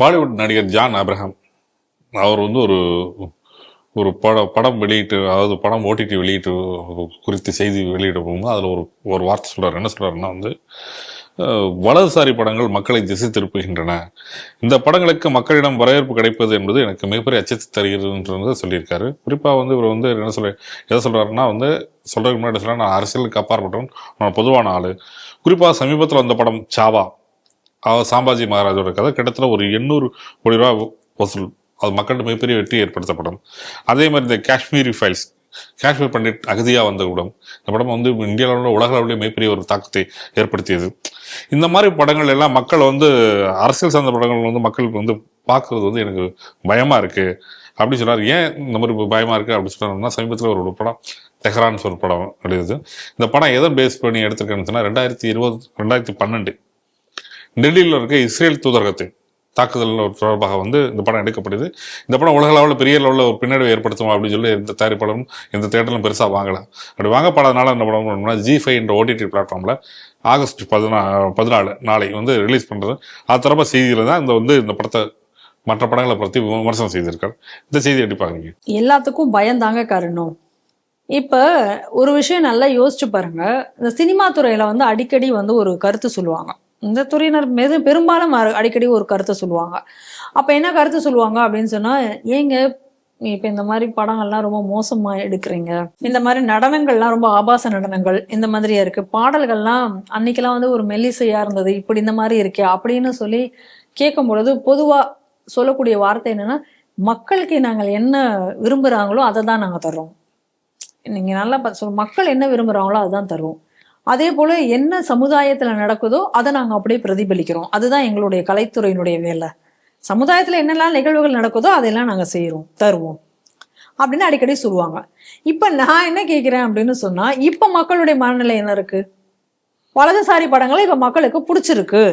பாலிவுட் நடிகர் John Abraham அவர் வந்து ஒரு ஒரு படம் படம் வெளியிட்டு அதாவது படம் ஓடிடி வெளியிட்டு குறித்து செய்தி வெளியிட போகும்போது அதில் ஒரு ஒரு வார்த்தை சொல்கிறார் என்ன சொல்கிறாருன்னா வந்து வலதுசாரி படங்கள் மக்களை திசை திருப்புகின்றன இந்த படங்களுக்கு மக்களிடம் வரவேற்பு கிடைப்பது என்பது எனக்கு மிகப்பெரிய அச்சத்தை தருகிறதுன்றது சொல்லியிருக்காரு. குறிப்பாக வந்து இவர் வந்து என்ன சொல்ல எதை சொல்கிறாருன்னா வந்து சொல்கிறதுக்கு முன்னாடி சொல்ல நான் அரசியலுக்கு அப்பாற்பட்டவன் நான் பொதுவான ஆள். குறிப்பாக சமீபத்தில் வந்த படம் சாவா. அவர் சாம்பாஜி மகாராஜோட கதை கிட்டத்தட்ட ஒரு எண்ணூறு கோடி ரூபா வசூல். அது மக்கள்கிட்ட மிகப்பெரிய வெற்றி ஏற்படுத்தப்படும். அதே மாதிரி இந்த காஷ்மீரி ஃபைல்ஸ் காஷ்மீர் பண்டிட் அகதியாக வந்த படம் இந்த படம் வந்து இந்தியாவில் உள்ள உலக அளவிலே மிகப்பெரிய ஒரு தாக்கத்தை ஏற்படுத்தியது. இந்த மாதிரி படங்கள் எல்லாம் மக்கள் வந்து அரசியல் சார்ந்த படங்கள் வந்து மக்களுக்கு வந்து பார்க்கறது வந்து எனக்கு பயமாக இருக்குது அப்படின்னு சொன்னார். ஏன் இந்த மாதிரி பயமாக இருக்குது அப்படின்னு சொன்னார்னா சமீபத்தில் ஒரு படம் தெஹரான்ஸ் ஒரு படம் எழுதுது இந்த படம் எதை பேஸ் பண்ணி எடுத்திருக்கேன்னு சொன்னால் ரெண்டாயிரத்தி இருபது ரெண்டாயிரத்தி பன்னெண்டு டெல்லியில் இருக்க இஸ்ரேல் தூதரகத்தை தாக்குதல் தொடர்பாக வந்து இந்த படம் எடுக்கப்படுது. இந்த படம் உலக அளவில் பெரிய லெவலில் ஒரு பின்னடைவு ஏற்படுத்தும் அப்படின்னு சொல்லி எந்த தயாரிப்பாளரும் எந்த தேட்டரும் பெருசாக வாங்கலாம் அப்படி வாங்கப்படாதனால என்ன படம் பண்ணணும்னா ஜி ஃபைவ் என்ற ஓடிடி பிளாட்ஃபார்மில் ஆகஸ்ட் பதினா பதினாலு நாளை வந்து ரிலீஸ் பண்ணுறது அது தொடர்பாக செய்தியில் தான் இந்த வந்து இந்த படத்தை மற்ற படங்களை பற்றி விமர்சனம் செய்திருக்கார். இந்த செய்தி எப்படி பாருங்க எல்லாத்துக்கும் பயந்தாங்க காரணம். இப்போ ஒரு விஷயம் நல்லா யோசிச்சு பாருங்க. இந்த சினிமா துறையில் வந்து அடிக்கடி வந்து ஒரு கருத்து சொல்லுவாங்க. இந்த துறையினர் மெது பெரும்பாலும் அடிக்கடி ஒரு கருத்தை சொல்லுவாங்க. அப்போ என்ன கருத்து சொல்லுவாங்க அப்படின்னு சொன்னால் ஏங்க இப்போ இந்த மாதிரி படங்கள்லாம் ரொம்ப மோசமாக எடுக்கிறீங்க. இந்த மாதிரி நடனங்கள்லாம் ரொம்ப ஆபாச நடனங்கள் இந்த மாதிரியா இருக்கு. பாடல்கள்லாம் அன்னைக்கெல்லாம் வந்து ஒரு மெல்லிசையா இருந்தது இப்படி இந்த மாதிரி இருக்கே அப்படின்னு சொல்லி கேட்கும் பொழுது பொதுவாக சொல்லக்கூடிய வார்த்தை என்னன்னா மக்களுக்கு நாங்கள் என்ன விரும்புகிறாங்களோ அதை தான் நாங்கள் தர்றோம். நீங்கள் நல்லா பார்த்து மக்கள் என்ன விரும்புகிறாங்களோ அதுதான் தருவோம் அதே போல் என்ன சமுதாயத்தில் நடக்குதோ அதை நாங்கள் அப்படியே பிரதிபலிக்கிறோம். அதுதான் எங்களுடைய கலைத்துறையினுடைய வேலை. சமுதாயத்தில் என்னெல்லாம் நிகழ்வுகள் நடக்குதோ அதெல்லாம் நாங்கள் செய்கிறோம் தருவோம் அப்படின்னு அடிக்கடி சொல்லுவாங்க. இப்போ நான் என்ன கேட்குறேன் அப்படின்னு சொன்னால் இப்போ மக்களுடைய மனநிலை என்ன இருக்குது வலதுசாரி படங்களை இப்போ மக்களுக்கு பிடிச்சிருக்கு.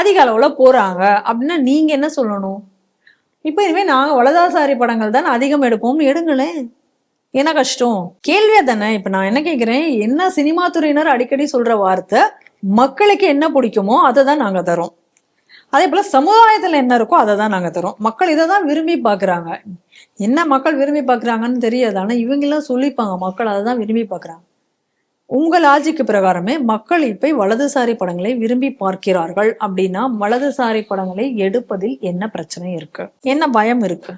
அதிக அளவில் போகிறாங்க அப்படின்னா நீங்கள் என்ன சொல்லணும்? இப்போ இனிமேல் நாங்கள் வலதாசாரி படங்கள் தான் அதிகம் எடுப்போம்னு எடுங்களேன். என்ன கஷ்டம்? கேள்வியா தானே? இப்போ நான் என்ன கேட்குறேன் என்ன சினிமா துறையினர் அடிக்கடி சொல்கிற வார்த்தை மக்களுக்கு என்ன பிடிக்குமோ அதை தான் நாங்கள் தரோம். அதே போல் சமுதாயத்தில் என்ன இருக்கோ அதை தான் நாங்கள் தரோம். மக்கள் இதை தான் விரும்பி பார்க்குறாங்க. என்ன மக்கள் விரும்பி பார்க்குறாங்கன்னு தெரியாது. ஆனால் இவங்கெல்லாம் சொல்லிப்பாங்க. மக்கள் அதை தான் விரும்பி பார்க்குறாங்க. உங்க லாஜிக்கு பிரகாரமே மக்கள் இப்ப வலதுசாரி படங்களை விரும்பி பார்க்கிறார்கள் அப்படின்னா வலதுசாரி படங்களை எடுப்பதில் என்ன பிரச்சனை இருக்கு? என்ன பயம் இருக்கு?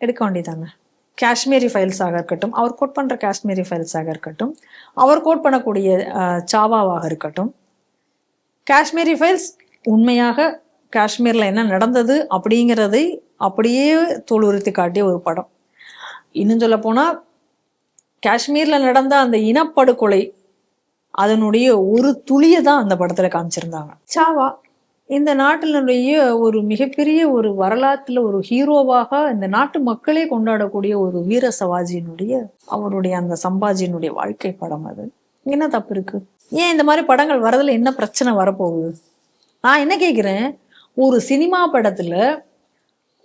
எடுக்க வேண்டியதாங்க காஷ்மீரி ஃபைல்ஸாக இருக்கட்டும் அவர் கோட் பண்ணுற காஷ்மீரி ஃபைல்ஸாக இருக்கட்டும் அவர் கோட் பண்ணக்கூடிய சாவாவாக இருக்கட்டும் காஷ்மீரி ஃபைல்ஸ் உண்மையாக காஷ்மீரில் என்ன நடந்தது அப்படிங்கிறதை அப்படியே தோலுறுத்தி காட்டிய ஒரு படம். இன்னும் சொல்ல போனால் காஷ்மீரில் நடந்த அந்த இனப்படுகொலை அதனுடைய ஒரு துளியை தான் அந்த படத்தில் காமிச்சிருந்தாங்க. சாவா இந்த நாட்டினுடைய ஒரு மிகப்பெரிய ஒரு வரலாற்றில் ஒரு ஹீரோவாக இந்த நாட்டு மக்களே கொண்டாடக்கூடிய ஒரு வீர சவாஜியினுடைய அவருடைய அந்த சம்பாஜியினுடைய வாழ்க்கை படம் அது. என்ன தப்பு இருக்கு? ஏன் இந்த மாதிரி படங்கள் வரதுல என்ன பிரச்சனை வரப்போகுது? நான் என்ன கேட்குறேன் ஒரு சினிமா படத்துல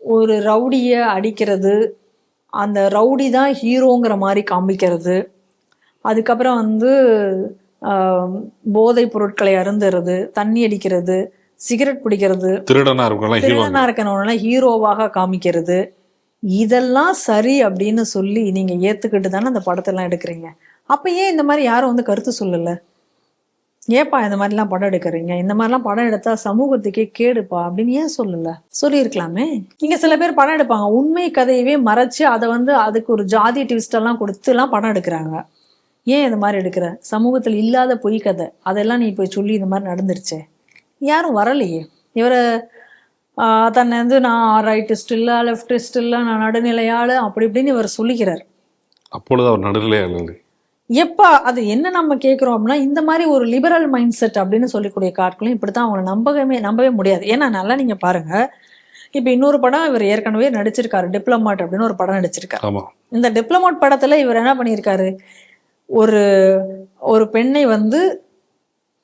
ஒரு ரவுடியை அடிக்கிறது அந்த ரவுடி தான் ஹீரோங்கிற மாதிரி காமிக்கிறது அதுக்கப்புறம் வந்து போதைப் பொருட்களை அருந்துறது தண்ணி அடிக்கிறது சிகரெட் பிடிக்கிறது திருடனா இருக்கணும்னா ஹீரோவாக காமிக்கிறது. இதெல்லாம் சரி அப்படின்னு சொல்லி நீங்க ஏத்துக்கிட்டு தானே அந்த படத்தெல்லாம் எடுக்கிறீங்க. அப்ப ஏன் இந்த மாதிரி யாரும் வந்து கருத்து சொல்லல? ஏப்பா இந்த மாதிரிலாம் படம் எடுக்கிறீங்க? இந்த மாதிரிலாம் படம் எடுத்தா சமூகத்துக்கே கேடுப்பா அப்படின்னு ஏன் சொல்லல? சொல்லியிருக்கலாமே. நீங்க சில பேர் படம் எடுப்பாங்க. உண்மை கதையவே மறைச்சு அதை வந்து அதுக்கு ஒரு ஜாதி ட்விஸ்ட் எல்லாம் கொடுத்து எல்லாம் படம் எடுக்கிறாங்க. ஏன் இந்த மாதிரி எடுக்கிற? சமூகத்தில் இல்லாத பொய் கதை. அதெல்லாம் நீ போய் சொல்லி இந்த மாதிரி நடந்துருச்சே. யாரும் வரலையே. இவரை தன்னை வந்து நான் ரைட்டிஸ்ட் இல்லை லெஃப்டிஸ்ட் இல்லை நான் நடுநிலையாளு அப்படி இப்படின்னு இவர் சொல்லிக்கிறார். அப்பொழுது அவர் நடுநிலையா இல்லை. எப்ப அது என்ன நம்ம கேட்குறோம் அப்படின்னா இந்த மாதிரி ஒரு லிபரல் மைண்ட் செட் அப்படின்னு சொல்லக்கூடிய காட்களும் இப்படித்தான் அவங்களை நம்பவே நம்பவே முடியாது. ஏன்னா நல்லா நீங்க பாருங்க. இப்ப இன்னொரு படம் இவர் ஏற்கனவே நடிச்சிருக்காரு டிப்ளமாட் அப்படின்னு ஒரு படம் நடிச்சிருக்காரு. இந்த டிப்ளமாட் படத்துல இவர் என்ன பண்ணியிருக்காரு? ஒரு ஒரு பெண்ணை வந்து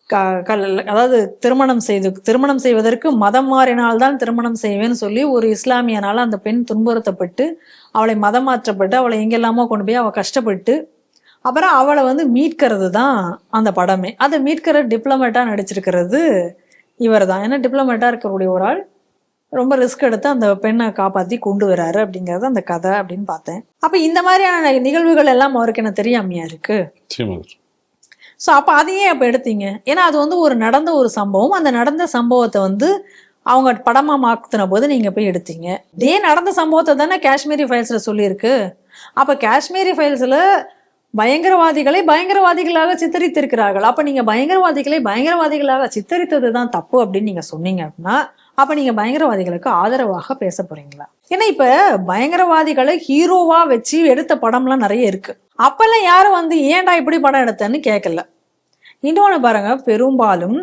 அதாவது திருமணம் செய்து திருமணம் செய்வதற்கு மதம் மாறினால்தான் திருமணம் செய்வேன்னு சொல்லி ஒரு இஸ்லாமியனால அந்த பெண் துன்புறுத்தப்பட்டு அவளை மதம் மாற்றப்பட்டு அவளை எங்கெல்லாமோ கொண்டு போய் அவள் கஷ்டப்பட்டு அப்புறம் அவளை வந்து மீட்கிறது தான் அந்த படமே. அதை மீட்கிற டிப்ளமேட்டாக நடிச்சிருக்கிறது இவர் தான் ஏன்னா டிப்ளமேட்டாக இருக்கக்கூடிய ஒரு ஆள். ரொம்ப ரிஸ்க் எடுத்து அந்த பெண்ணை காப்பாற்றி கொண்டு வராரு அப்படிங்கிறது அந்த கதை அப்படின்னு பார்த்தேன். அப்போ இந்த மாதிரியான நிகழ்வுகள் எல்லாம் அவருக்கு என்ன தெரியாமையா இருக்கு? ஸோ அப்போ அதையே அப்போ எடுத்தீங்க. ஏன்னா அது வந்து ஒரு நடந்த ஒரு சம்பவம். அந்த நடந்த சம்பவத்தை வந்து அவங்க படமாக மாத்தின போது நீங்கள் போய் எடுத்தீங்க. இதே நடந்த சம்பவத்தை தானே காஷ்மீரி ஃபைல்ஸில் சொல்லியிருக்கு. அப்போ காஷ்மீரி ஃபைல்ஸில் பயங்கரவாதிகளை பயங்கரவாதிகளாக சித்தரித்திருக்கிறார்கள். அப்போ நீங்கள் பயங்கரவாதிகளை பயங்கரவாதிகளாக சித்தரித்தது தான் தப்பு அப்படின்னு நீங்கள் சொன்னீங்க அப்படின்னா அப்போ நீங்கள் பயங்கரவாதிகளுக்கு ஆதரவாக பேச போறீங்களா? ஏன்னா இப்போ பயங்கரவாதிகளை ஹீரோவா வச்சு எடுத்த படம்லாம் நிறைய இருக்கு. அப்பெல்லாம் யாரும் வந்து ஏன்டா இப்படி படம் எடுத்தேன்னு கேட்கல இன்னொன்று பாருங்க பெரும்பாலும்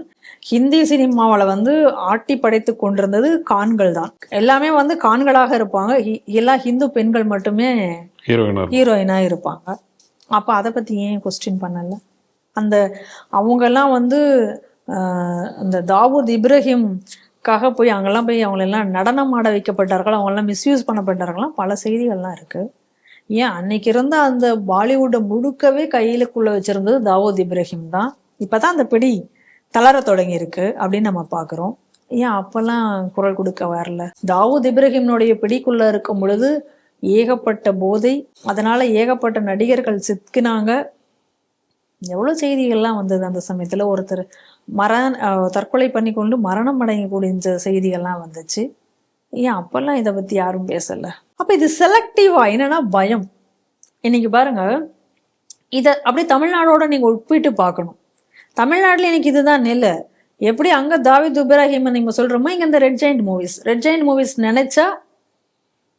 ஹிந்தி சினிமாவில் வந்து ஆட்டி படைத்து கொண்டிருந்தது கான்கள் தான். எல்லாமே வந்து கான்களாக இருப்பாங்க. எல்லா ஹிந்து பெண்கள் மட்டுமே ஹீரோயினா. ஹீரோயினாக இருப்பாங்க. அப்போ அதை பற்றி ஏன் கொஸ்டின் பண்ணல? அந்த அவங்கெல்லாம் வந்து ஆஹ், அந்த தாவூத் இப்ராஹிம்காக போய் அங்கெல்லாம் போய் அவங்களெல்லாம் நடனம் ஆட வைக்கப்பட்டார்கள் அவங்கெல்லாம் மிஸ்யூஸ் பண்ணப்பட்டார்கள்லாம் பல செய்திகள்லாம் இருக்குது ஏன்? அன்னைக்கு இருந்த அந்த பாலிவுட்டை முழுக்கவே கையிலுக்குள்ளே வச்சிருந்தது தாவூத் இப்ராஹிம் தான். இப்பதான் அந்த பிடி தளர தொடங்கி இருக்கு அப்படின்னு நம்ம பார்க்குறோம் ஏன் அப்போல்லாம் குரல் கொடுக்க வரல? தாவூத் இப்ராஹிம்னுடைய பிடிக்குள்ள இருக்கும் பொழுது ஏகப்பட்ட போதை அதனால ஏகப்பட்ட நடிகர்கள் சிக்கினாங்க. எவ்வளோ செய்திகள்லாம் வந்தது அந்த சமயத்தில். ஒருத்தர் மர தற்கொலை பண்ணி கொண்டு மரணம் அடையக்கூடிய செய்திகள்லாம் வந்துச்சு. ஏன் அப்பெல்லாம் இதை பற்றி யாரும் பேசலை? அப்போ இது செலக்டிவா என்னன்னா பயம். இன்னைக்கு பாருங்க இதை அப்படியே தமிழ்நாடோட நீங்கள் ஒப்பிட்டு பார்க்கணும். தமிழ்நாட்டில் எனக்கு இதுதான் நிலை. எப்படி அங்கே தாவித் இப்ராஹிம் நீங்கள் சொல்கிறோமோ இங்கே இந்த Red Giant Movies Red Giant Movies நினைச்சா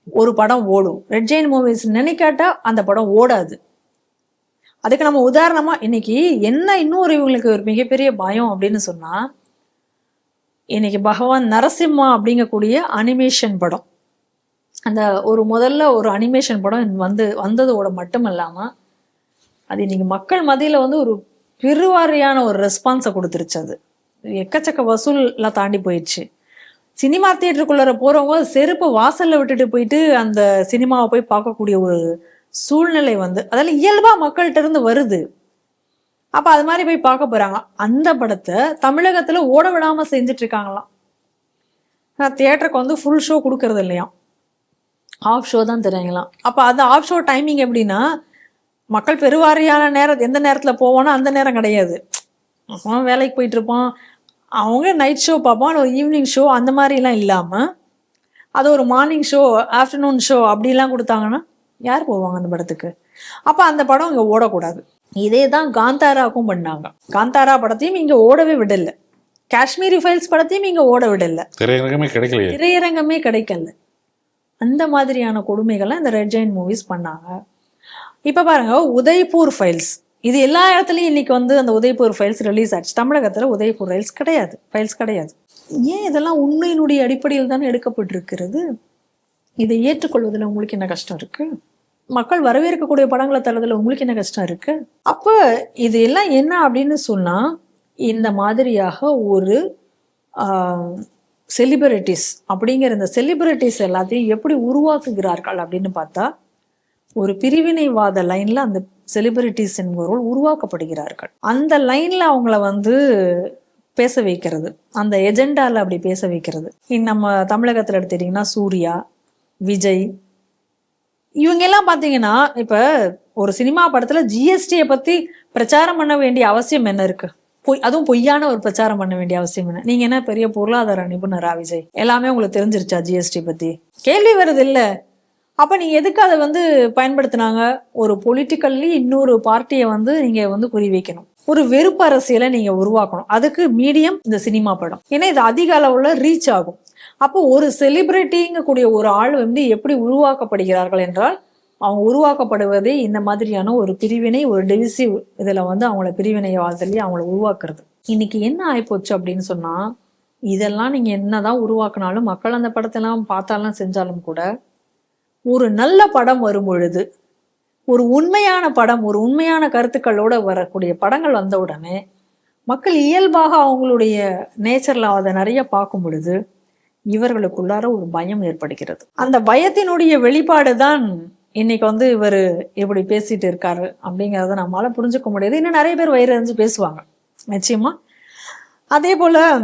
ஒரு படம் ஓடும். ரெட் ஜெயின் மூவிஸ் நினைக்காட்டா அந்த படம் ஓடாது. அதுக்கு நம்ம உதாரணமாக இன்னைக்கு என்ன இன்னொரு இவங்களுக்கு ஒரு மிகப்பெரிய பயம் அப்படின்னு சொன்னால் இன்னைக்கு பகவான் நரசிம்மா அப்படிங்கக்கூடிய அனிமேஷன் படம். அந்த ஒரு முதல்ல ஒரு அனிமேஷன் படம் வந்து வந்ததோட மட்டும் இல்லாமல் அது இன்னைக்கு மக்கள் மதியில் வந்து ஒரு பெருவாரியான ஒரு ரெஸ்பான்ஸை கொடுத்துருச்சு அது. எக்கச்சக்க வசூல்லாம் தாண்டி போயிடுச்சு சினிமா தியேட்டருக்குள்ளார போகிறவங்க செருப்பு வாசலில் விட்டுட்டு போயிட்டு அந்த சினிமாவை போய் பார்க்கக்கூடிய ஒரு சூழ்நிலை வந்து அதில் இயல்பாக மக்கள்கிட்ட இருந்து வருது. அப்போ அது மாதிரி போய் பார்க்க போகிறாங்க அந்த படத்தை தமிழகத்தில் ஓட விடாமல் செஞ்சுட்டு இருக்காங்களாம் நான் தியேட்டருக்கு வந்து ஃபுல் ஷோ கொடுக்கறது இல்லையாம். ஆஃப் ஷோ தான் தராங்களாம் அப்போ அந்த ஆஃப் ஷோ டைமிங் எப்படின்னா மக்கள் பெருவாரியான நேரம் எந்த நேரத்தில் போவோன்னா அந்த நேரம் கிடையாது. அவன் வேலைக்கு போயிட்டுருப்பான் அவங்க நைட் ஷோ பார்ப்பான் ஒரு ஈவினிங் ஷோ அந்த மாதிரிலாம் இல்லாமல் அது ஒரு மார்னிங் ஷோ ஆஃப்டர்நூன் ஷோ அப்படிலாம் கொடுத்தாங்கன்னா யார் போவாங்க அந்த படத்துக்கு? அப்போ அந்த படம் இங்கே ஓடக்கூடாது. இதே தான் காந்தாராவுக்கும் பண்ணாங்க. காந்தாரா படத்தையும் இங்கே ஓடவே விடல. காஷ்மீரி ஃபைல்ஸ் படத்தையும் இங்கே ஓட விடல. திரையரங்கமே கிடைக்கலையே. திரையரங்கமே கிடைக்கல. அந்த மாதிரியான கொடுமைகள்லாம் இந்த ரெட் ஜெயின் மூவிஸ் பண்ணாங்க. இப்போ பாருங்க உதய்பூர் ஃபைல்ஸ். இது எல்லா இடத்துலையும் இன்னைக்கு வந்து அந்த உதய்பூர் ஃபைல்ஸ் ரிலீஸ் ஆச்சு. தமிழகத்தில் உதய்பூர் ஃபைல்ஸ் கிடையாது. ஃபைல்ஸ் கிடையாது. ஏன் இதெல்லாம் உண்மையினுடைய அடிப்படையில் தானே எடுக்கப்பட்டிருக்கிறது? இதை ஏற்றுக்கொள்வதில் உங்களுக்கு என்ன கஷ்டம் இருக்கு? மக்கள் வரவேற்கக்கூடிய படங்களை தரதுல உங்களுக்கு என்ன கஷ்டம் இருக்கு? அப்போ இது எல்லாம் என்ன அப்படின்னு சொன்னால் இந்த மாதிரியாக ஒரு செலிபிரிட்டிஸ் அப்படிங்கிற இந்த செலிபிரிட்டிஸ் எல்லாத்தையும் எப்படி உருவாக்குகிறார்கள் அப்படின்னு பார்த்தா ஒரு பிரிவினைவாத லைன்ல அந்த செலிபிரிட்டிஸ் என்பவர்கள் உருவாக்கப்படுகிறார்கள். அந்த லைன்ல அவங்கள வந்து பேச வைக்கிறது. அந்த எஜெண்டால அப்படி பேச வைக்கிறது. இன் நம்ம தமிழகத்தில் எடுத்துட்டீங்கன்னா சூர்யா விஜய் இவங்க எல்லாம் பாத்தீங்கன்னா இப்ப ஒரு சினிமா படத்துல ஜிஎஸ்டியை பத்தி பிரச்சாரம் பண்ண வேண்டிய அவசியம் என்ன இருக்கு? பொய் அதுவும் பொய்யான ஒரு பிரச்சாரம் பண்ண வேண்டிய அவசியம் என்ன? நீங்க என்ன பெரிய பொருளாதார நிபுணரா விஜய்? எல்லாமே உங்களுக்கு தெரிஞ்சிருச்சா ஜிஎஸ்டி பத்தி? கேள்வி வருது இல்ல? அப்ப நீங்க எதுக்கு அதை வந்து பயன்படுத்தினாங்க? ஒரு பொலிட்டிக்கல்லி இன்னொரு பார்ட்டியை வந்து நீங்க வந்து குறி வைக்கணும் ஒரு வெறுப்பு அரசியலை நீங்க உருவாக்கணும். அதுக்கு மீடியம் இந்த சினிமா படம். ஏன்னா இது அதிக அளவுல ரீச் ஆகும். அப்போ ஒரு செலிபிரிட்டிங்கக்கூடிய ஒரு ஆள் வந்து எப்படி உருவாக்கப்படுகிறார்கள் என்றால் அவங்க உருவாக்கப்படுவதே இந்த மாதிரியான ஒரு பிரிவினை ஒரு டிவிசிவ் இதில் வந்து அவங்கள பிரிவினைவாதலி அவங்கள உருவாக்குறது. இன்னைக்கு என்ன ஆயிப்போச்சு அப்படின்னு சொன்னா இதெல்லாம் நீங்க என்னதான் உருவாக்குனாலும் மக்கள் அந்த படத்தெல்லாம் பார்த்தாலும் செஞ்சாலும் கூட ஒரு நல்ல படம் வரும் பொழுது ஒரு உண்மையான படம் ஒரு உண்மையான கருத்துக்களோட வரக்கூடிய படங்கள் வந்த உடனே மக்கள் இயல்பாக அவங்களுடைய நேச்சரில் அதை நிறைய பார்க்கும் பொழுது இவர்களுக்குள்ளார ஒரு பயம் ஏற்படுகிறது. அந்த பயத்தினுடைய வெளிப்பாடு தான் இன்னைக்கு வந்து இவர் இப்படி பேசிட்டு இருக்காரு அப்படிங்கிறத நம்மளால புரிஞ்சுக்க முடியாது. இன்னும் நிறைய பேர் வயிறு பேசுவாங்க. நிச்சயமா? அதே போல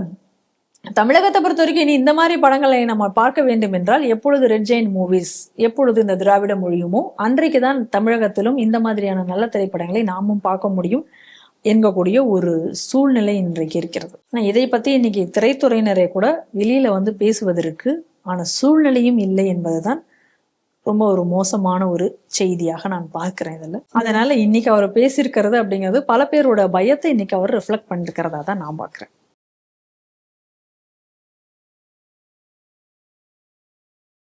தமிழகத்தை பொறுத்த வரைக்கும் இனி இந்த மாதிரி படங்களை நம்ம பார்க்க வேண்டும் என்றால் எப்பொழுது ரெட் ஜெயின் மூவிஸ் எப்பொழுது இந்த திராவிட மொழியுமோ அன்றைக்கு தான் தமிழகத்திலும் இந்த மாதிரியான நல்ல திரைப்படங்களை நாமும் பார்க்க முடியும். என்கக்கூடிய ஒரு சூழ்நிலை இன்றைக்கு இருக்கிறது. ஆனால் இதை பற்றி இன்னைக்கு திரைத்துறையினரை கூட வெளியில் வந்து பேசுவதற்கு ஆன சூழ்நிலையும் இல்லை என்பது தான் ரொம்ப ஒரு மோசமான ஒரு செய்தியாக நான் பார்க்கிறேன் இதில். அதனால இன்னைக்கு அவர் பேசியிருக்கிறது அப்படிங்கிறது பல பேரோட பயத்தை இன்னைக்கு அவர் ரிஃப்ளெக்ட் பண்ணிருக்கிறதா தான் நான் பார்க்குறேன்.